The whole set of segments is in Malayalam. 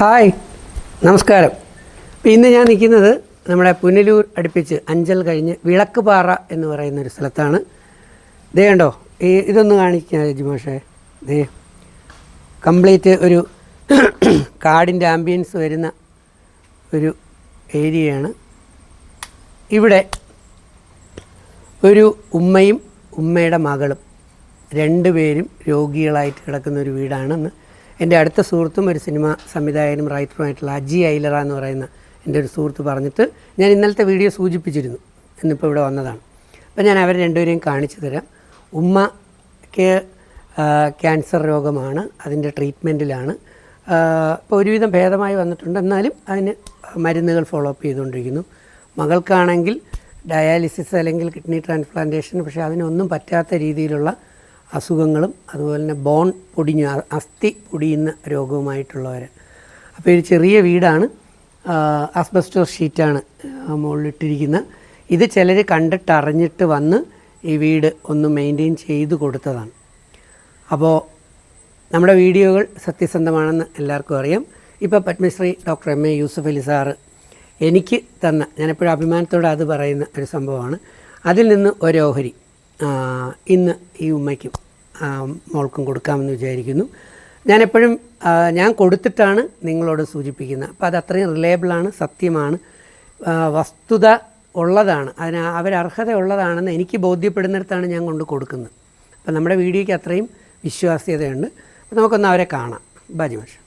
ഹായ് നമസ്കാരം. ഇന്ന് ഞാൻ നിൽക്കുന്നത് നമ്മുടെ പുനലൂർ അടുപ്പിച്ച് അഞ്ചൽ കഴിഞ്ഞ് വിളക്കുപാറ എന്ന് പറയുന്ന ഒരു സ്ഥലത്താണ്. ദേ കണ്ടോ ഈ ഇതൊന്ന് കാണിക്കാം ജിമോഷേ ദേ കംപ്ലീറ്റ് ഒരു കാടിന്റെ ആംബിയൻസ് വരുന്ന ഒരു ഏരിയയാണ്. ഇവിടെ ഒരു ഉമ്മയും ഉമ്മയുടെ മകളും രണ്ടുപേരും രോഗികളായിട്ട് കിടക്കുന്ന ഒരു വീടാണെന്ന് എന്റെ അടുത്ത സുഹൃത്തും ഒരു സിനിമ സംവിധായകനും റൈറ്ററുമായിട്ടുള്ള അജി ഐലറ എന്ന് പറയുന്ന എന്റെ ഒരു സുഹൃത്ത് പറഞ്ഞിട്ട് ഞാൻ ഇന്നലത്തെ വീഡിയോ സൂചിപ്പിച്ചിരുന്നു ഇന്നിപ്പോൾ ഇവിടെ വന്നതാണ്. അപ്പോൾ ഞാൻ അവരെ രണ്ടുപേരെയും കാണിച്ചു തരാം. ഉമ്മയ്ക്ക് ആ, ക്യാൻസർ രോഗമാണ് അതിന്റെ ട്രീറ്റ്മെന്റിലാണ്. ഇപ്പോൾ ഒരുവിധം ഭേദമായി വന്നിട്ടുണ്ട്. എന്നാലും അതിന് മരുന്നുകൾ ഫോളോ അപ്പ് ചെയ്തുകൊണ്ടിരിക്കുന്നു. മകൾക്കാണെങ്കിൽ ഡയാലിസിസ് അല്ലെങ്കിൽ കിഡ്നി ട്രാൻസ്പ്ലാന്റേഷൻ പക്ഷേ അതിനൊന്നും പറ്റാത്ത രീതിയിലുള്ള അസുഖങ്ങളും അതുപോലെ തന്നെ ബോൺ പൊടിഞ്ഞ അസ്ഥി പൊടിയുന്ന രോഗവുമായിട്ടുള്ളവർ അപ്പോൾ ഒരു ചെറിയ വീടാണ്. അസ്ബസ്റ്റോ ഷീറ്റാണ് മുകളിലിട്ടിരിക്കുന്നത് ഇത് ചിലർ കണ്ടിട്ട് അറിഞ്ഞിട്ട് വന്ന് ഈ വീട് ഒന്ന് മെയിന്റെയിൻ ചെയ്ത് കൊടുത്തതാണ്. അപ്പോൾ നമ്മുടെ വീഡിയോകൾ സത്യസന്ധമാണെന്ന് എല്ലാവർക്കും അറിയാം. ഇപ്പോൾ Padma Shri doctor M A Yusuf Ali sir എനിക്ക് തന്ന ഞാനെപ്പോഴും അഭിമാനത്തോടെ അത് പറയുന്ന ഒരു സംഭവമാണ്. അതിൽ നിന്ന് ഒരു ഓഹരി ഇന്ന് ഈ ഉമ്മയ്ക്കും മോൾക്കും കൊടുക്കാമെന്ന് വിചാരിക്കുന്നു. ഞാൻ എപ്പോഴും ഞാൻ കൊടുത്തിട്ടാണ് നിങ്ങളോട് സൂചിപ്പിക്കുന്നത്. അപ്പോൾ അത് അത്രയും റിലയബിളാണ് സത്യമാണ്. വസ്തുത ഉള്ളതാണ്. അതിന് അവരർഹത ഉള്ളതാണെന്ന് എനിക്ക് ബോധ്യപ്പെടുന്നിടത്താണ് ഞാൻ കൊണ്ട് കൊടുക്കുന്നത്. അപ്പം നമ്മുടെ വീഡിയോയ്ക്ക് അത്രയും വിശ്വാസ്യതയുണ്ട്. അപ്പം നമുക്കൊന്ന് അവരെ കാണാം. ബാജിമാഷ്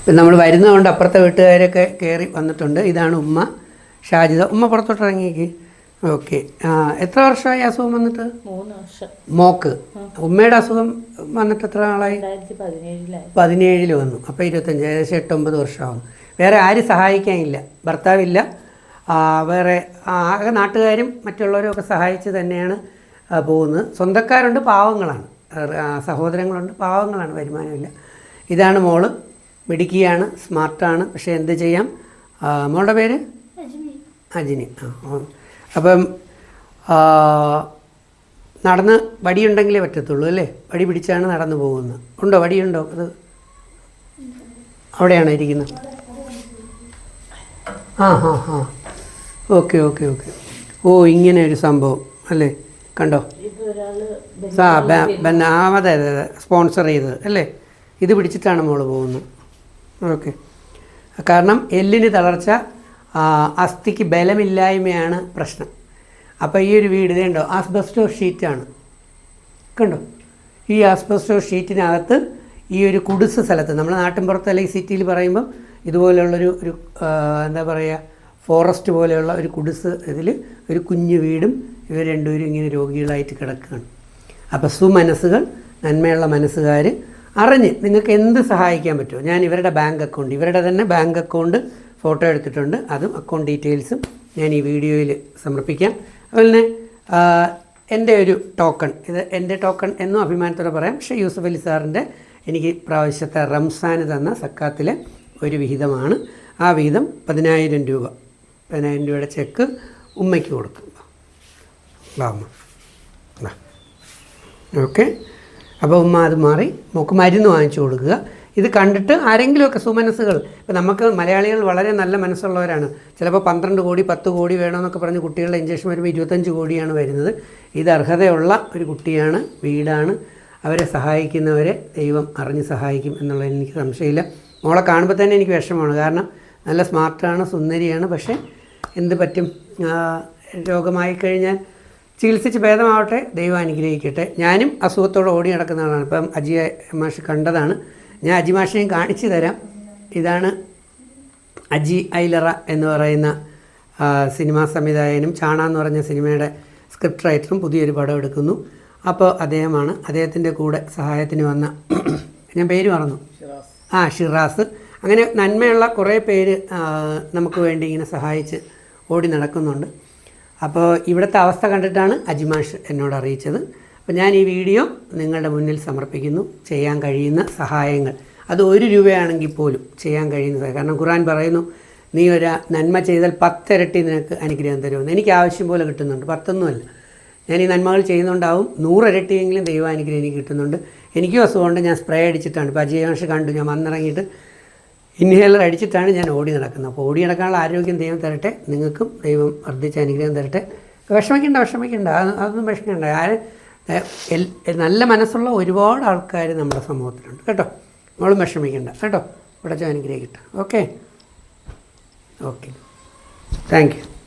ഇപ്പം നമ്മൾ വരുന്നതുകൊണ്ട് അപ്പുറത്തെ വീട്ടുകാരൊക്കെ കയറി വന്നിട്ടുണ്ട്. ഇതാണ് ഉമ്മ. ഷാജിദ ഉമ്മ പുറത്തോട്ട് ഇറങ്ങിയേക്ക്. ഓക്കെ. എത്ര വർഷമായി അസുഖം വന്നിട്ട്? മോക്ക്. ഉമ്മയുടെ അസുഖം വന്നിട്ട് എത്ര നാളായി? പതിനേഴിൽ വന്നു. അപ്പോൾ ഇരുപത്തഞ്ച് ഏകദേശം എട്ടൊമ്പത് വർഷമാകും വേറെ ആരും സഹായിക്കാനില്ല. ഭർത്താവില്ല. വേറെ ആ, ആകെ നാട്ടുകാരും മറ്റുള്ളവരും ഒക്കെ സഹായിച്ച് തന്നെയാണ് പോകുന്നത്. സ്വന്തക്കാരുണ്ട് പാവങ്ങളാണ്. സഹോദരങ്ങളുണ്ട് പാവങ്ങളാണ് വരുമാനമില്ല. ഇതാണ് മോൾ. മിടുക്കിയാണ് സ്മാർട്ടാണ്. പക്ഷേ എന്ത് ചെയ്യാം? മോളുടെ പേര്? അജിനി. ആ. അപ്പം നടന്ന് വടിയുണ്ടെങ്കിലേ പറ്റത്തുള്ളൂ അല്ലേ? വടി പിടിച്ചാണ് നടന്നു പോകുന്നത്. ഉണ്ടോ വടിയുണ്ടോ? അത് അവിടെയാണോ ഇരിക്കുന്നത്? ആ ഹാ ഹാ ഓക്കെ ഓക്കെ ഓക്കെ. ഓ ഇങ്ങനെ ഒരു സംഭവം അല്ലേ? കണ്ടോ? ആ അതെ അതെ അതെ. സ്പോൺസർ ചെയ്തത് അല്ലേ? ഇത് പിടിച്ചിട്ടാണ് മോൾ പോകുന്നത്. ഓക്കെ. കാരണം എല്ലിന് തളർച്ച അസ്ഥിക്ക് ബലമില്ലായ്മയാണ് പ്രശ്നം. അപ്പോൾ ഈ ഒരു വീട് ഇതേണ്ടോ ആസ്ബസ്റ്റോ ഷീറ്റാണ്. കണ്ടോ? ഈ ആസ്ബസ്റ്റോ ഷീറ്റിനകത്ത് ഈ ഒരു കുടിസ് സ്ഥലത്ത് നമ്മുടെ നാട്ടിൻപുറത്ത് അല്ലെങ്കിൽ സിറ്റിയിൽ പറയുമ്പം ഇതുപോലെയുള്ളൊരു ഒരു എന്താ പറയുക ഫോറസ്റ്റ് പോലെയുള്ള ഒരു കുടിസ് ഇതിൽ ഒരു കുഞ്ഞു വീടും ഇവർ രണ്ടുപേരും ഇങ്ങനെ രോഗികളായിട്ട് കിടക്കുകയാണ്. അപ്പോൾ സുമനസ്സുകൾ നന്മയുള്ള മനസ്സുകാർ അറിഞ്ഞ് നിങ്ങൾക്ക് എന്ത് സഹായിക്കാൻ പറ്റുമോ? ഞാൻ ഇവരുടെ ബാങ്ക് അക്കൗണ്ട് ഇവരുടെ തന്നെ ബാങ്ക് അക്കൗണ്ട് ഫോട്ടോ എടുത്തിട്ടുണ്ട്. അതും അക്കൗണ്ട് ഡീറ്റെയിൽസും ഞാൻ ഈ വീഡിയോയിൽ സമർപ്പിക്കാം. അതുപോലെ തന്നെ എന്റെ ഒരു ടോക്കൺ ഇത് എന്റെ ടോക്കൺ എന്നും അഭിമാനത്തോടെ പറയാം. പക്ഷേ യൂസഫ് അലി സാറിന്റെ എനിക്ക് പ്രാവശ്യത്തെ റംസാൻ തന്ന സക്കാത്തിലെ ഒരു വിഹിതമാണ്. ആ വിഹിതം പതിനായിരം രൂപ. പതിനായിരം രൂപയുടെ ചെക്ക് ഉമ്മയ്ക്ക് കൊടുക്കും ഓക്കെ. അപ്പോൾ ഉമ്മ അത് മാറി മോക്ക് മരുന്ന് വാങ്ങിച്ചു കൊടുക്കുക. ഇത് കണ്ടിട്ട് ആരെങ്കിലുമൊക്കെ സുമനസ്സുകൾ. ഇപ്പം നമുക്ക് മലയാളികൾ വളരെ നല്ല മനസ്സുള്ളവരാണ്. ചിലപ്പോൾ പന്ത്രണ്ട് കോടി പത്ത് കോടി വേണമെന്നൊക്കെ പറഞ്ഞ് കുട്ടികളുടെ ഇഞ്ചക്ഷൻ വരുമ്പോൾ ഇരുപത്തഞ്ച് കോടിയാണ് വരുന്നത്. ഇത് അർഹതയുള്ള ഒരു കുട്ടിയാണ് വീടാണ്. അവരെ സഹായിക്കുന്നവരെ ദൈവം അറിഞ്ഞ് സഹായിക്കും എന്നുള്ളതിന് എനിക്ക് സംശയമില്ല. മോളെ കാണുമ്പോൾ തന്നെ എനിക്ക് വിഷമമാണ്. കാരണം നല്ല സ്മാർട്ടാണ് സുന്ദരിയാണ്. പക്ഷേ എന്ത് പറ്റും? രോഗമായി കഴിഞ്ഞാൽ ചികിത്സിച്ച് ഭേദമാവട്ടെ ദൈവം അനുഗ്രഹിക്കട്ടെ. ഞാനും അസുഖത്തോടെ ഓടി നടക്കുന്ന ആളാണ്. ഇപ്പം അജിയ മാഷ് കണ്ടതാണ്. ഞാൻ അജി മാഷിനെയും കാണിച്ചു തരാം. ഇതാണ് അജി ഐലറ എന്ന് പറയുന്ന സിനിമാ സംവിധായകനും ചാണ എന്ന് പറഞ്ഞ സിനിമയുടെ സ്ക്രിപ്റ്റ് റൈറ്ററും പുതിയൊരു പടം എടുക്കുന്നു. അപ്പോൾ അദ്ദേഹമാണ് അദ്ദേഹത്തിന്റെ കൂടെ സഹായത്തിന് വന്ന ഞാൻ പേര് പറഞ്ഞു ആ ഷിറാസ്. അങ്ങനെ നന്മയുള്ള കുറേ പേര് നമുക്ക് വേണ്ടി ഇങ്ങനെ സഹായിച്ച് ഓടി നടക്കുന്നുണ്ട്. അപ്പോൾ ഇവിടുത്തെ അവസ്ഥ കണ്ടിട്ടാണ് അജിമാഷ് എന്നോട് അറിയിച്ചത്. അപ്പോൾ ഞാൻ ഈ വീഡിയോ നിങ്ങളുടെ മുന്നിൽ സമർപ്പിക്കുന്നു. ചെയ്യാൻ കഴിയുന്ന സഹായങ്ങൾ. അത് ഒരു രൂപയാണെങ്കിൽ പോലും ചെയ്യാൻ കഴിയുന്നത് കാരണം ഖുറാൻ പറയുന്നു നീ ഒരു നന്മ ചെയ്താൽ പത്തിരട്ടി നിനക്ക് അനുഗ്രഹം തരുമെന്ന്. എനിക്ക് ആവശ്യം പോലെ കിട്ടുന്നുണ്ട്. പത്തൊന്നുമല്ല. ഞാൻ ഈ നന്മകൾ ചെയ്യുന്നുണ്ടാവും നൂറിരട്ടിയെങ്കിലും ദൈവാനുഗ്രഹം എനിക്ക് കിട്ടുന്നുണ്ട്. എനിക്കും അസുഖമുണ്ട്. ഞാൻ സ്പ്രേ അടിച്ചിട്ടാണ്. ഇപ്പോൾ അജയവംശം കണ്ടു ഞാൻ വന്നിറങ്ങിയിട്ട് ഇൻഹേലർ അടിച്ചിട്ടാണ് ഞാൻ ഓടി നടക്കുന്നത്. അപ്പോൾ ഓടി നടക്കാനുള്ള ആരോഗ്യം ദൈവം തരട്ടെ. നിങ്ങൾക്കും ദൈവം വർദ്ധിച്ച അനുഗ്രഹം തരട്ടെ. വിഷമിക്കേണ്ട വിഷമിക്കേണ്ട. അതൊന്നും വിഷമിക്കണ്ട. ആര് നല്ല മനസ്സുള്ള ഒരുപാട് ആൾക്കാർ നമ്മുടെ സമൂഹത്തിലുണ്ട്. കേട്ടോ? നമ്മളും വിഷമിക്കേണ്ട. കേട്ടോ? ഇവിടെ അനുഗ്രഹിക്കട്ടെ ഓക്കെ? ഓക്കെ. Thank you.